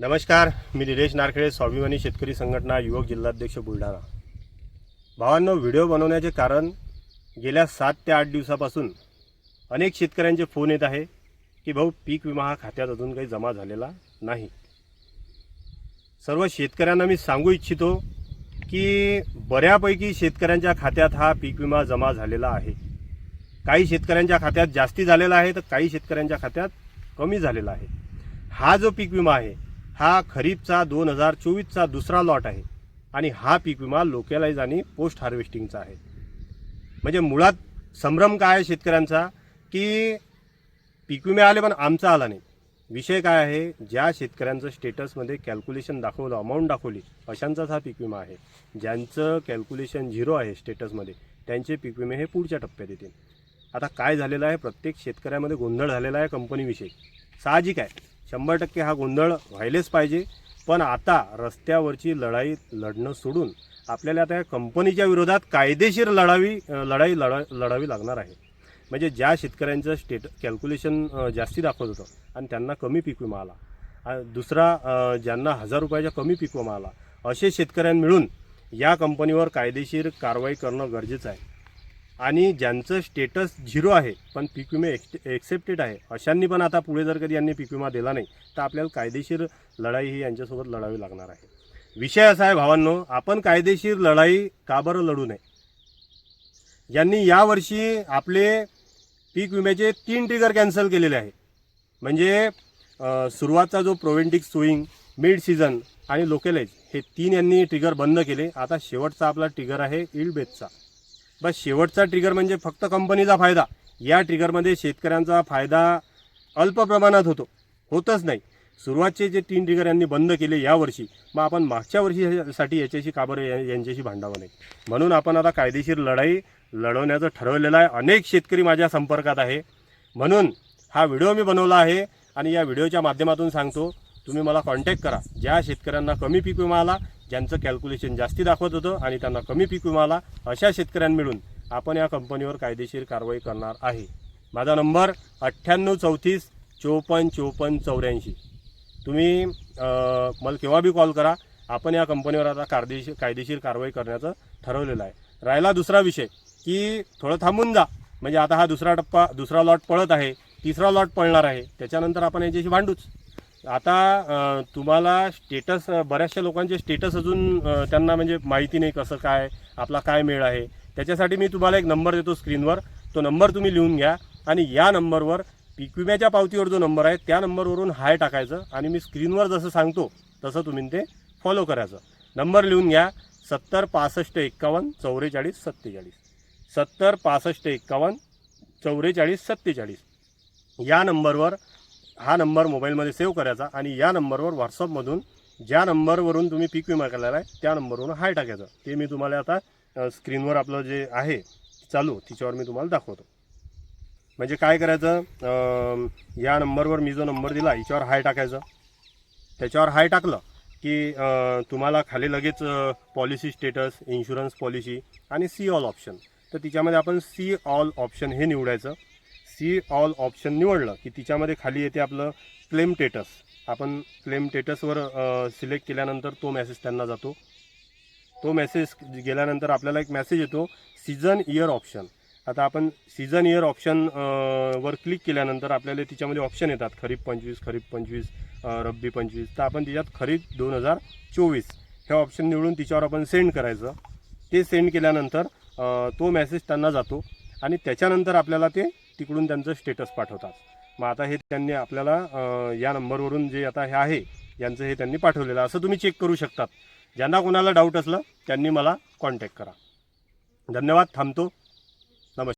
नमस्कार मी निलेश नारखेडे स्वाभिमानी शेतकरी संघटना युवक जिल्हाध्यक्ष बुलढाणा. भावांनो व्हिडिओ बनवण्याचे कारण गेल्या सात ते आठ दिवसापासून अनेक शेतकऱ्यांचे फोन येत आहे की भाऊ पीक विमा हा खात्यात अजून काही जमा झालेला नाही. सर्व शेतकऱ्यांना मी सांगू इच्छितो की बऱ्यापैकी शेतकऱ्यांच्या खात्यात हा पीक विमा जमा झालेला आहे. काही शेतकऱ्यांच्या खात्यात जास्ती झालेला आहे तर काही शेतकऱ्यांच्या खात्यात कमी झालेला आहे. हा जो पीक विमा आहे हा खरीपचा दोन हजार चोवीसचा दुसरा लॉट आहे आणि हा पीक विमा लोकलाईज आणि पोस्ट हार्वेस्टिंगचा आहे. म्हणजे मुळात संभ्रम काय आहे शेतकऱ्यांचा? की पीक विमे आले पण आमचा आला नाही. विषय काय आहे? ज्या शेतकऱ्यांचं स्टेटसमध्ये कॅल्क्युलेशन दाखवलं अमाऊंट दाखवली अशांचाच हा पीक विमा आहे. ज्यांचं कॅल्क्युलेशन झिरो आहे स्टेटसमध्ये त्यांचे पीक विमे हे पुढच्या टप्प्यात येतील. आता काय झालेलं आहे? प्रत्येक शेतकऱ्यामध्ये गोंधळ झालेला आहे कंपनीविषयी. साहजिक आहे. शंभर टक्के हा गोंधळ व्हायलाच पाहिजे. पण आता रस्त्यावरची लढाई लढणं सोडून आपल्याला आता या कंपनीच्या विरोधात कायदेशीर लढावी लढाई लढा लढावी लागणार आहे. म्हणजे ज्या शेतकऱ्यांचं स्टेट कॅल्क्युलेशन जास्ती दाखवत होतं आणि त्यांना कमी पीक विमा आला. दुसरा ज्यांना हजार रुपयाच्या कमी पीक विमा आला असे शेतकऱ्यांना मिळून या कंपनीवर कायदेशीर कारवाई करणं गरजेचं आहे. आणि ज्यांचं स्टेटस झिरो आहे पण पीक विमा एक्स एक्सेप्टेड आहे अशांनी पण आता पुढे जर कधी यांनी पीक विमा दिला नाही तर आपल्याला कायदेशीर लढाई ही यांच्यासोबत लढावी लागणार आहे. विषय असा आहे भावांनो आपण कायदेशीर लढाई का बरं लढू नये? यांनी यावर्षी आपले पीक विम्याचे तीन ट्रिगर कॅन्सल केलेले आहे म्हणजे सुरुवातचा जो प्रोव्हेंटिक सोईंग मिड सीझन आणि लोकलाईज हे तीन यांनी ट्रिगर बंद केले. आता शेवटचा आपला ट्रिगर आहे इल्ड बेसचा बस शेवटचा ट्रिगर म्हणजे फक्त कंपनीचा फायदा. या ट्रिगरमध्ये शेतकऱ्यांचा फायदा अल्प प्रमाणात होतो. होतच नाही. सुरुवातचे जे तीन ट्रिगर यांनी बंद केले यावर्षी मग आपण मागच्या वर्षीसाठी याच्याशी काबर यांच्याशी भांडावं नाही? म्हणून आपण आता कायदेशीर लढाई लढवण्याचं ठरवलेलं आहे. अनेक शेतकरी माझ्या संपर्कात आहे. म्हणून हा व्हिडिओ मी बनवला आहे आणि या व्हिडिओच्या माध्यमातून सांगतो तुम्ही मला कॉन्टॅक्ट करा. ज्या शेतकऱ्यांना कमी पीक विमा आला ज्यांचं कॅल्क्युलेशन जास्ती दाखवत होतं आणि त्यांना कमी पीक विमाला अशा शेतकऱ्यांना मिळून आपण या कंपनीवर कायदेशीर कारवाई करणार आहे. माझा नंबर अठ्ठ्याण्णव चौतीस चोपन्न चोपन्न चौऱ्याऐंशी. तुम्ही मला केव्हा बी कॉल करा. आपण या कंपनीवर आता कायदेशीर कायदेशीर कारवाई करण्याचं ठरवलेलं आहे. राहिला दुसरा विषय की थोडं थांबून जा. म्हणजे आता हा दुसरा टप्पा दुसरा लॉट पळत आहे तिसरा लॉट पळणार आहे. त्याच्यानंतर आपण याच्याशी भांडूच. आता तुम्हाला स्टेटस बऱ्याचशा लोकांचे स्टेटस अजून त्यांना म्हणजे माहिती नाही कसं काय आपला काय मेळ आहे. त्याच्यासाठी मी तुम्हाला एक नंबर देतो स्क्रीनवर तो नंबर तुम्ही लिहून घ्या आणि या नंबरवर पीक विम्याच्या पावतीवर जो नंबर आहे त्या नंबरवरून हाय टाकायचं आणि मी स्क्रीनवर जसं सांगतो तसं तुम्ही ते फॉलो करायचं. नंबर लिहून घ्या सत्तर पासष्ट एक्कावन्न चौवेचाळीस सत्तेचाळीस. सत्तर पासष्ट एक्कावन्न चौवेचाळीस सत्तेचाळीस. या नंबरवर हा नंबर मोबाईलमध्ये सेव्ह करायचा आणि या नंबरवर व्हॉट्सअपमधून ज्या नंबरवरून तुम्ही पीक विमा केलेला आहे त्या नंबरवरून हाय टाकायचं. ते मी तुम्हाला आता स्क्रीनवर आपलं जे आहे चालू तिच्यावर मी तुम्हाला दाखवतो. म्हणजे काय करायचं या नंबरवर मी जो नंबर दिला याच्यावर हाय टाकायचं. त्याच्यावर हाय टाकलं की तुम्हाला खाली लगेच पॉलिसी स्टेटस इन्शुरन्स पॉलिसी आणि सी ऑल ऑप्शन. तर तिच्यामध्ये आपण सी ऑल ऑप्शन हे निवडायचं. सी ऑल ऑप्शन निवडलं की तिच्यामध्ये खाली येते आपलं क्लेम टेटस आपण क्लेम टेटसवर सिलेक्ट केल्यानंतर तो मेसेज त्यांना जातो. तो मेसेज गेल्यानंतर आपल्याला एक मेसेज येतो सीझन इयर ऑप्शन आता आपण सीझन इयर ऑप्शन वर क्लिक केल्यानंतर आपल्याला तिच्यामध्ये ऑप्शन येतात. खरीप पंचवीस खरीप पंचवीस रब्बी पंचवीस. तर आपण तिच्यात खरीप दोन हजार चोवीस हे ऑप्शन निवडून तिच्यावर आपण सेंड करायचं. ते सेंड केल्यानंतर तो मेसेज त्यांना जातो. आणि त्याच्यानंतर आपल्याला ते तिकडून त्यांचं स्टेटस पाठवतात. मग आता हे त्यांनी आपल्याला या नंबरवरून जे आता हे आहे यांचं हे त्यांनी पाठवलेलं असं तुम्ही चेक करू शकतात. ज्यांना कोणाला डाऊट असलं त्यांनी मला कॉन्टॅक्ट करा. धन्यवाद. थांबतो.